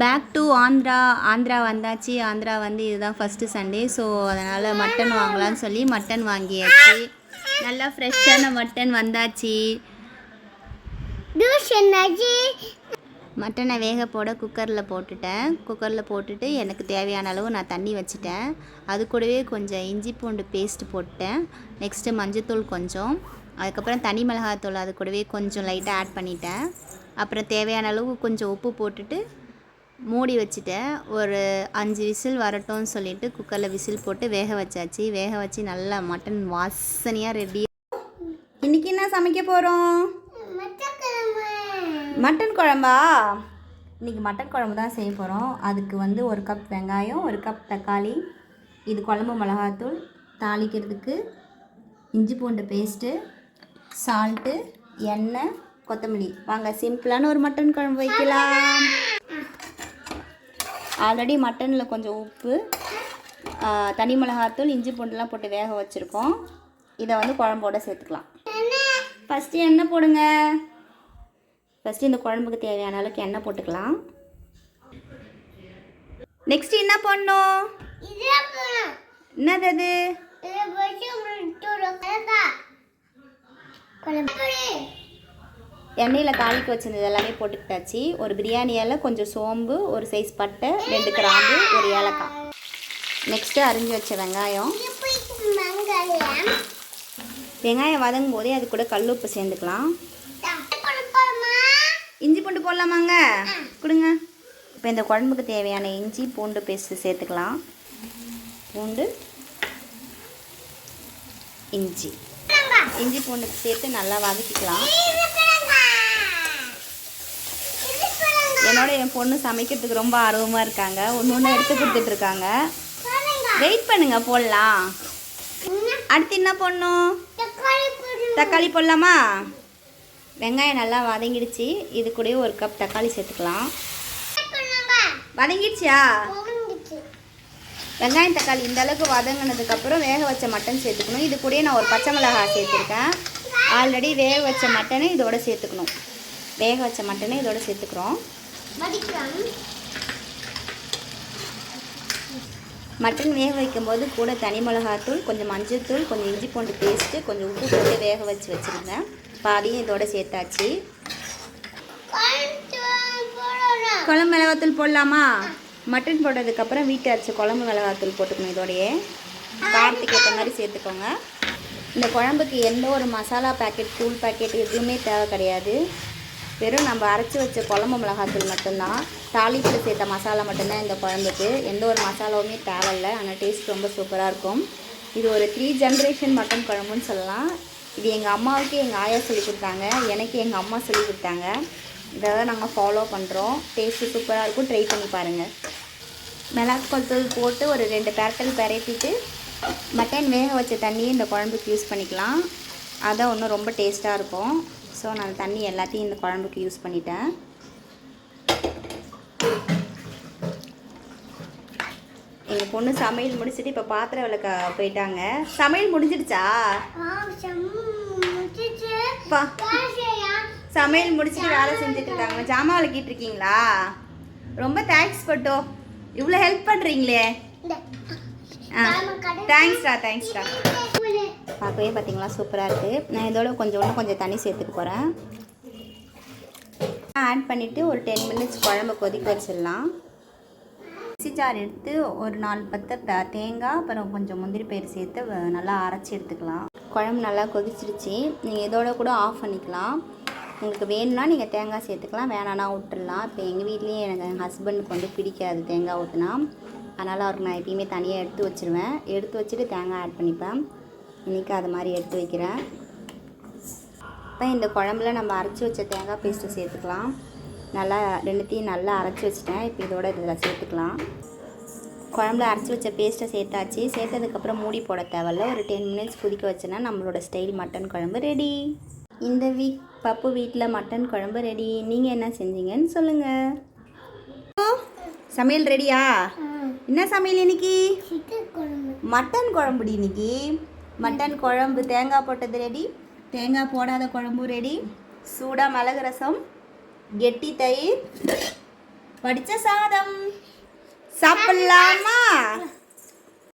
Back to Andhra Andhra வந்தாச்சு. ஆந்திரா வந்து இதுதான் ஃபஸ்ட்டு சண்டே ஸோ அதனால் மட்டன் வாங்கலாம்னு சொல்லி மட்டன் வாங்கியாச்சு. நல்லா ஃப்ரெஷ்ஷான மட்டன் வந்தாச்சு. மட்டனை வேக போட குக்கரில் போட்டுட்டேன். குக்கரில் போட்டுட்டு எனக்கு தேவையான அளவு நான் தண்ணி வச்சுட்டேன். அது கூடவே கொஞ்சம் இஞ்சி பூண்டு பேஸ்ட் போட்டேன். நெக்ஸ்ட்டு மஞ்சத்தூள் கொஞ்சம். அதுக்கப்புறம் தனி மிளகாத்தூள் அது கூடவே கொஞ்சம் லைட்டாக ஆட் பண்ணிட்டேன். அப்புறம் தேவையான அளவு கொஞ்சம் உப்பு போட்டுட்டு மூடி வச்சுட்டேன். ஒரு அஞ்சு விசில் வரட்டும்னு சொல்லிட்டு குக்கரில் விசில் போட்டு வேக வச்சாச்சு. வேக வச்சு நல்லா மட்டன் வாசனையாக ரெடி இன்றைக்கி என்ன சமைக்க போகிறோம் மட்டன் குழம்பா? இன்றைக்கி மட்டன் குழம்பு தான் செய்ய போகிறோம் அதுக்கு வந்து ஒரு கப் வெங்காயம் ஒரு கப் தக்காளி இது குழம்பு மிளகாத்தூள் தாளிக்கிறதுக்கு இஞ்சி பூண்டு பேஸ்ட்டு சால்ட்டு எண்ணெய் கொத்தமல்லி. வாங்க சிம்பிளான ஒரு மட்டன் குழம்பு வைக்கலாம். ஆல்ரெடி மட்டனில் கொஞ்சம் உப்பு தனி மிளகாத்தூள் இஞ்சி பூண்டுலாம் போட்டு வேக வச்சுருக்கோம். இதை வந்து குழம்போட சேர்த்துக்கலாம். ஃபஸ்ட்டு எண்ணெய் போடுங்க. ஃபஸ்ட்டு இந்த குழம்புக்கு தேவையான அளவுக்கு எண்ணெய் போட்டுக்கலாம். நெக்ஸ்ட் என்ன பண்ணும் என்னது அது இதை போச்சு உங்களுக்கு கலக்கா குழம்பு எண்ணெயில் தாளிக்க வச்சிருந்தது எல்லாமே போட்டுக்கிட்டாச்சு. ஒரு பிரியாணியால் கொஞ்சம் சோம்பு ஒரு சைஸ் பட்டை ரெண்டு கிராம்பு ஒரு ஏலக்காய். நெக்ஸ்ட்டு அரிஞ்சு வச்ச வெங்காயம். வெங்காயம் வதங்கும் போதே அது கூட கல் உப்பு சேர்ந்துக்கலாம். இஞ்சி பூண்டு போடலாமாங்க? கொடுங்க. இப்போ இந்த குழம்புக்கு தேவையான இஞ்சி பூண்டு பேஸ்ட்டு சேர்த்துக்கலாம். பூண்டு இஞ்சி. இஞ்சி பூண்டு சேர்த்து நல்லா வதக்கிக்கலாம் இது பிறங்க இது பிறங்க என்னோட என் பொண்ணு சமைக்கிறதுக்கு ரொம்ப ஆர்வமாக இருக்காங்க. ஒன்று ஒன்று எடுத்து கொடுத்துட்ருக்காங்க. வெயிட் பண்ணுங்க போடலாம். அடுத்து என்ன பண்ணும் தக்காளி போடலாமா? வெங்காயம் நல்லா வதங்கிடுச்சு. இது கூடயே ஒரு கப் தக்காளி சேர்த்துக்கலாம். வதங்கிடுச்சியா வெங்காயம் தக்காளி இந்த அளவுக்கு வதங்கினதுக்கப்புறம் வேக வச்ச மட்டன் சேர்த்துக்கணும். இது கூடயே நான் ஒரு பச்சை மிளகாய் சேர்த்துருக்கேன். ஆல்ரெடி வேக வச்ச மட்டனை இதோட சேர்த்துக்கணும். வேக வச்ச மட்டனை இதோட சேர்த்துக்கிறோம். வடிக்கலாம் மட்டன் வேக வைக்கும்போது கூட தனி மிளகாத்தூள் கொஞ்சம் மஞ்சள்தூள் கொஞ்சம் இஞ்சி பூண்டு பேஸ்ட்டு கொஞ்சம் உப்பு போட்டு வேக வச்சு வச்சுருந்தேன். பாதியும் இதோட சேர்த்தாச்சு. குழம்பு மிளகாத்தூள் போடலாமா? மட்டன் போட்டதுக்கப்புறம் வீட்டு அரைச்ச குழம்பு மிளகாத்தூள் போட்டுக்கணும் இதோடையே. காரத்துக்கு ஏற்ற மாதிரி சேர்த்துக்கோங்க. இந்த குழம்புக்கு எந்த ஒரு மசாலா பாக்கெட் தூள் பாக்கெட் எதுவுமே தேவை கிடையாது. வெறும் நம்ம அரைச்சி வச்ச குழம்பு மிளகாத்தூள் மட்டும்தான். தாளிப்பில் சேர்த்த மசாலா மட்டும்தான் இந்த குழம்புக்கு. எந்த ஒரு மசாலாவுமே தேவையில்லை. ஆனால் டேஸ்ட் ரொம்ப சூப்பராக இருக்கும். இது ஒரு த்ரீ ஜென்ரேஷன் மட்டன் குழம்புன்னு சொல்லலாம். இது எங்கள் அம்மாவுக்கு எங்கள் ஆயா சொல்லி கொடுத்தாங்க. எனக்கு எங்கள் அம்மா சொல்லி கொடுத்தாங்க. இதை தான் நாங்கள் ஃபாலோ பண்ணுறோம் டேஸ்ட்டு சூப்பராக இருக்கும். ட்ரை பண்ணி பாருங்கள் மிளகாய் தூள் போட்டு ஒரு ரெண்டு பேரட்டல் பெரட்டிட்டு மட்டன் வேக வச்ச தண்ணியை இந்த குழம்புக்கு யூஸ் பண்ணிக்கலாம். அதான் இன்னும் ரொம்ப டேஸ்ட்டாக இருக்கும். ஸோ நான் தண்ணி எல்லாத்தையும் இந்த குழம்புக்கு யூஸ் பண்ணிட்டேன். எங்கள் பொண்ணு சமையல் முடிச்சுட்டு இப்போ பாத்திரம் விளக்க போயிட்டாங்க. சமையல் முடிஞ்சிடுச்சா? சமையல் முடிச்சுட்டு வேலை செஞ்சுட்டு இருக்காங்க. ஜாமான் விளக்கிட்டு இருக்கீங்களா? ரொம்ப தேங்க்ஸ் பட்டோ. இவ்வளோ ஹெல்ப் பண்ணுறீங்களே ஆ. தேங்க்ஸ்டா தேங்க்ஸ்டா பார்க்கவே பார்த்திங்களா? சூப்பராக இருக்குது நான் இதோட கொஞ்சம் இன்னும் கொஞ்சம் தண்ணி சேர்த்துக்க போகிறேன் ஆட் பண்ணிவிட்டு ஒரு டென் மினிட்ஸ் குழம்பு கொதிக்க வச்சிடலாம். மிக்ஸி ஜார் எடுத்து ஒரு நாலு பத்தை த- தேங்காய் அப்புறம் கொஞ்சம் முந்திரி பயிர் சேர்த்து நல்லா அரைச்சி எடுத்துக்கலாம். குழம்பு நல்லா கொதிச்சிருச்சு. நீங்கள் இதோட கூட ஆஃப் பண்ணிக்கலாம். உங்களுக்கு வேணும்னா நீங்கள் தேங்காய் சேர்த்துக்கலாம். வேணான்னா விட்டுடலாம். இப்போ எங்கள் வீட்லேயும் எனக்கு எங்கள் ஹஸ்பண்டுக்கு வந்து பிடிக்காது தேங்காய் ஊற்றினா அதனால் அவருக்கு நான் எப்பயுமே தனியாக எடுத்து வச்சுருவேன். எடுத்து வச்சுட்டு தேங்காய் ஆட் பண்ணிப்பேன். இன்றைக்கி அது மாதிரி எடுத்து வைக்கிறேன். இப்போ இந்த குழம்புல நம்ம அரைச்சி வச்ச தேங்காய் பேஸ்ட்டு சேர்த்துக்கலாம். நல்லா ரெண்டுத்தையும் நல்லா அரைச்சி வச்சிட்டேன். இப்போ இதோட இதில் சேர்த்துக்கலாம். குழம்புல அரைச்சி வச்ச பேஸ்ட்டை சேர்த்தாச்சு. சேர்த்ததுக்கப்புறம் மூடி போட தேவையில்ல. ஒரு டென் மினிட்ஸ் கொதிக்க வச்சேன்னா நம்மளோட ஸ்டைல் மட்டன் குழம்பு ரெடி இந்த வீக் பப்பு வீட்டில் மட்டன் குழம்பு ரெடி நீங்கள் என்ன செஞ்சீங்கன்னு சொல்லுங்கள் சமையல் ரெடியா என்ன சமையல் இன்னைக்கு? மட்டன் குழம்புடி இன்னைக்கு? மட்டன் குழம்பு தேங்காய் போட்டது ரெடி தேங்காய் போடாத குழம்பும் ரெடி சூடாக மிளகு ரசம் கெட்டி தயிர். படித்த சாதம். சாப்பிட்லாமா?